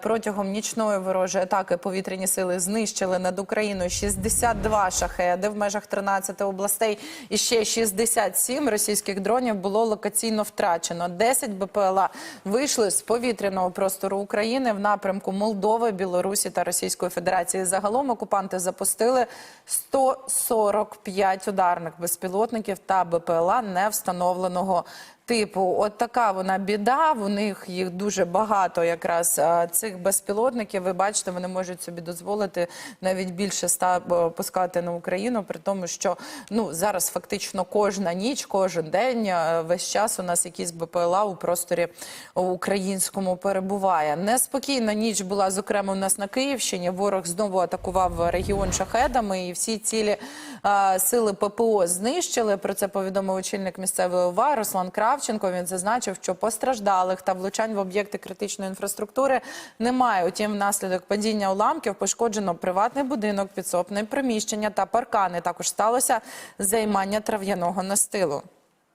Протягом нічної ворожої атаки повітряні сили знищили над Україною 62 шахеди в межах 13 областей. І ще 67 російських дронів було локаційно втрачено. 10 БПЛА вийшли з повітряного простору України в напрямку Молдови, Білорусі та Російської Федерації. Загалом окупанти запустили 145 ударних безпілотників та БПЛА невстановленого типу. От така вона біда. У них їх дуже багато, якраз цих безпілотників. Ви бачите, вони можуть собі дозволити навіть більше ста пускати на Україну, при тому, що ну зараз фактично кожна ніч, кожен день, весь час у нас якісь БПЛА у просторі українському перебуває. Неспокійна ніч була зокрема у нас на Київщині. Ворог знову атакував регіон шахедами, і всі цілі е, сили ППО знищили. Про це повідомив очільник місцевої ОВА Руслан Кравченко. Він зазначив, що постраждалих та влучань в об'єкти критичної інфраструктури немає. Утім, внаслідок падіння уламків пошкоджено приватний будинок, підсобне приміщення та паркани. Також сталося займання трав'яного настилу.